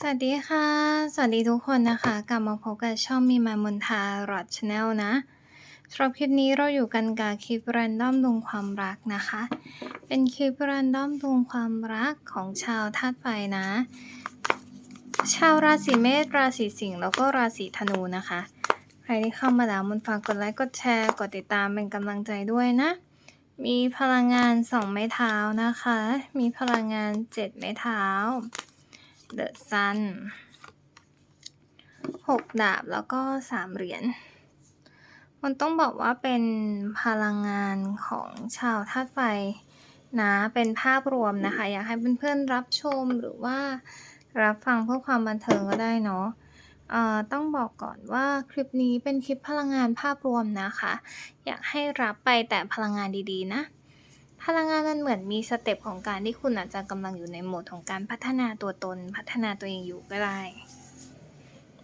สวัสดีค่ะ สวัสดีทุกคนนะคะ กลับมาพบกับช่องมีมามนทารอดชาแนลนะสำหรับคลิปนี้เราอยู่กันกับคลิปรันดอมดวงความรักนะคะ เป็นคลิปรันดอมดวงความรักของชาวธาตุไฟนะ ชาวราศีเมษราศีสิงห์แล้วก็ราศีธนูนะคะ ใครที่เข้ามาแล้วมนฝากกดไลค์กดแชร์กดติดตามเป็นกำลังใจด้วยนะ มีพลังงานสองไม้เท้านะคะ มีพลังงานเจ็ดไม้เท้า The Sun หกดาบแล้วก็สามเหรียญ มันต้องบอกว่าเป็นพลังงานของชาวธาตุไฟนะ เป็นภาพรวมนะคะ อยากให้เพื่อนๆรับชมหรือว่ารับฟังเพื่อความบันเทิงก็ได้เนาะต้องบอกก่อนว่าคลิปนี้เป็นคลิปพลังงานภาพรวมนะคะ อยากให้รับไปแต่พลังงานดีๆนะ พลังงานมันเหมือนมีสเต็ปของการที่คุณอาจจะกำลังอยู่ในโหมดของการพัฒนาตัวตน พัฒนาตัวเองอยู่ก็ได้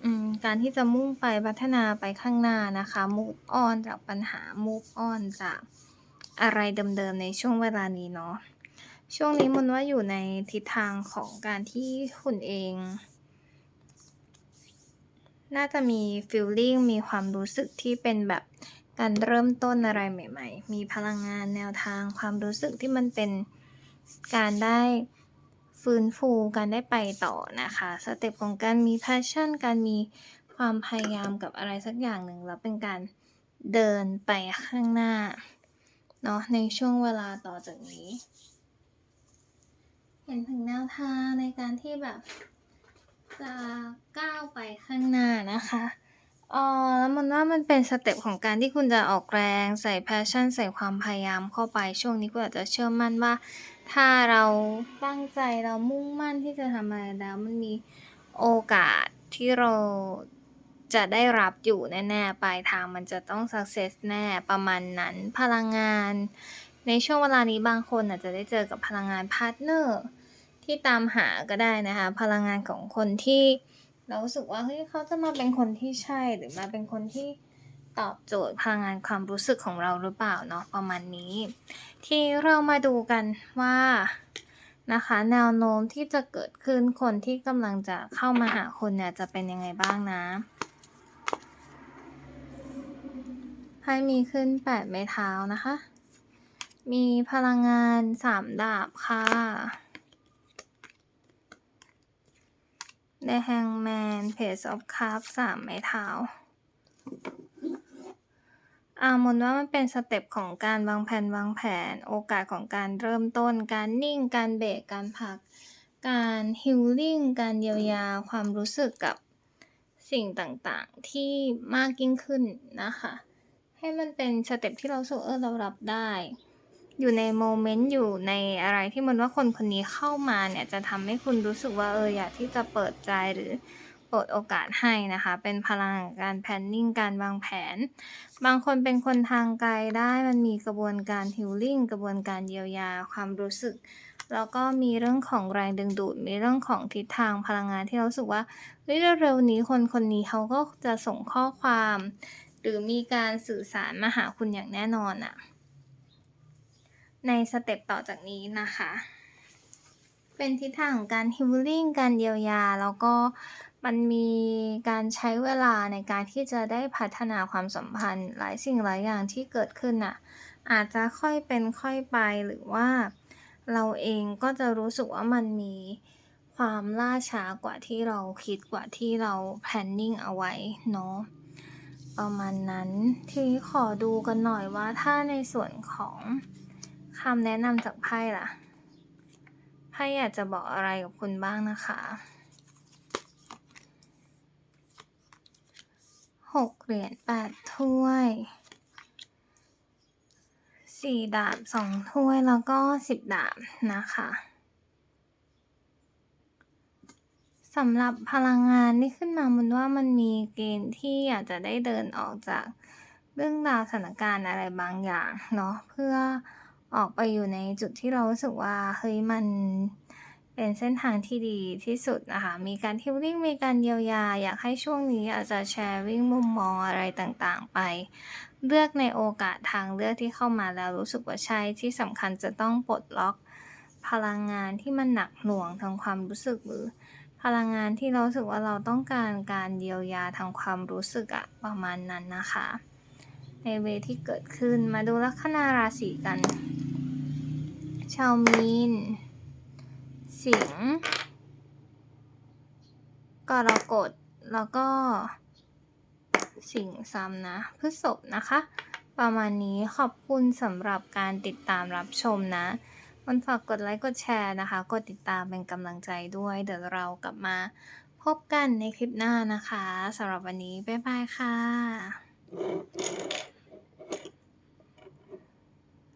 อืมการที่จะมุ่งไปพัฒนาไปข้างหน้านะคะ move on จากปัญหา move on จากอะไรเดิมๆในช่วงเวลานี้เนาะ ช่วงนี้มันว่าอยู่ในทิศทางของการที่คุณเอง น่าจะมี feeling มีความรู้สึกที่เป็นแบบ การเริ่มต้นอะไรใหม่ ๆ มีพลังงานแนวทางความรู้สึกที่มันเป็นการได้ฟื้นฟูการได้ไปต่อนะคะ สเต็ปของการมี passion การมีความพยายามกับอะไรสักอย่างหนึ่งแล้วเป็นการเดินไปข้างหน้าเนาะในช่วงเวลาต่อจากนี้ เห็นถึงแนวทางในการที่แบบจะก้าวไปข้างหน้านะคะ เออแล้วมันว่ามันเป็นสเต็ปของการที่คุณจะออกแรงใส่แพชชั่นใส่ความพยายามเข้าไป ช่วงนี้คุณอาจจะเชื่อมั่นว่า ถ้าเราตั้งใจเรามุ่งมั่นที่จะทำอะไรแล้ว มันมีโอกาสที่เราจะได้รับอยู่แน่ๆ ปลายทางมันจะต้อง success แน่ประมาณนั้น พลังงาน ในช่วงเวลานี้บางคนอาจจะได้เจอกับพลังงานพาร์ทเนอร์ที่ตามหาก็ได้นะคะ พลังงานของคนที่ เรารู้สึกว่าเฮ้ยเขาจะมาเป็นคนที่ใช่หรือมาเป็นคนที่ตอบโจทย์พลังงานความรู้สึกของเราหรือเปล่าเนาะประมาณนี้ ที่เรามาดูกันว่านะคะแนวโน้มที่จะเกิดขึ้นคนที่กำลังจะเข้ามาหาคุณเนี่ยจะเป็นยังไงบ้างนะไพ่มีขึ้นแปดไม้เท้านะคะ มีพลังงานสามดาบค่ะ The Hangman Page of Cups สามไม้เท้าอามนว่ามันเป็นสเต็ปของการวางแผนวางแผน โอกาสของการเริ่มต้น การนิ่ง การเบรกการพัก การฮิลลิ่งการเยียวยาความรู้สึกกับสิ่งต่างๆ ที่มากยิ่งขึ้นนะคะ ให้มันเป็นสเต็ปที่เราสูเออเรารับได้ อยู่ในโมเมนต์อยู่ในอะไรที่มันว่าคนคนนี้เข้ามาเนี่ยจะทำให้คุณรู้สึกว่าเอออยากที่จะเปิดใจหรือเปิดโอกาสให้นะคะ เป็นพลังการแพนนิ่งการวางแผน บางคนเป็นคนทางไกลได้มันมีกระบวนการฮิลลิ่งกระบวนการเยียวยาความรู้สึก แล้วก็มีเรื่องของแรงดึงดูด มีเรื่องของทิศทางพลังงานที่เราสึกว่าเฮ้ยเร็วๆนี้คนคนนี้เขาก็จะส่งข้อความ หรือมีการสื่อสารมาหาคุณอย่างแน่นอนอะ ในสเต็ปต่อจากนี้นะคะ เป็นทิศทางของการฮิลลิ่งการเยียวยา แล้วก็มันมีการใช้เวลาในการที่จะได้พัฒนาความสัมพันธ์ หลายสิ่งหลายอย่างที่เกิดขึ้นน่ะ อาจจะค่อยเป็นค่อยไปหรือว่า เราเองก็จะรู้สึกว่ามันมีความล่าช้ากว่าที่เราคิดกว่าที่เราแพลนนิ่งเอาไว้เนาะประมาณนั้น ทีนี้ขอดูกันหน่อยว่าถ้าในส่วนของ คำแนะนำจากไพ่ล่ะ ไพ่อยากจะบอกอะไรกับคุณบ้างนะคะหกเหรียญแปดถ้วยสี่ดาบสองถ้วยแล้วก็สิบดาบนะคะสำหรับพลังงานที่ขึ้นมามันว่ามันมีเกณฑ์ที่อยากจะได้เดินออกจากเรื่องราวสถานการณ์อะไรบางอย่างเนาะเพื่อ ออกไปอยู่ในจุดที่เรารู้สึกว่าเฮ้ยมันเป็นเส้นทางที่ดีที่สุดนะคะ มีการฮิลลิ่ง มีการเยียวยา อยากให้ช่วงนี้อาจจะแชร์วิ่งมุมมองอะไรต่างๆ ไป เลือกในโอกาสทางเลือกที่เข้ามาแล้วรู้สึกว่าใช่ที่สำคัญจะต้องปลดล็อก พลังงานที่มันหนักหน่วงทางความรู้สึกหรือ พลังงานที่เราสึกว่าเราต้องการการเยียวยาทางความรู้สึกอะประมาณนั้นนะคะ ในเวที่เกิดขึ้นมาดูลัคนาราศีกัน ชาวมีน สิงกรกฎแล้วก็ สิงซ้ำนะพฤษภนะคะ ประมาณนี้ขอบคุณสำหรับการติดตามรับชมนะมันฝากกดไลค์กดแชร์นะคะ กดติดตามเป็นกำลังใจด้วย เดี๋ยวเรากลับมาพบกันในคลิปหน้านะคะสำหรับวันนี้ บ๊ายบายค่ะ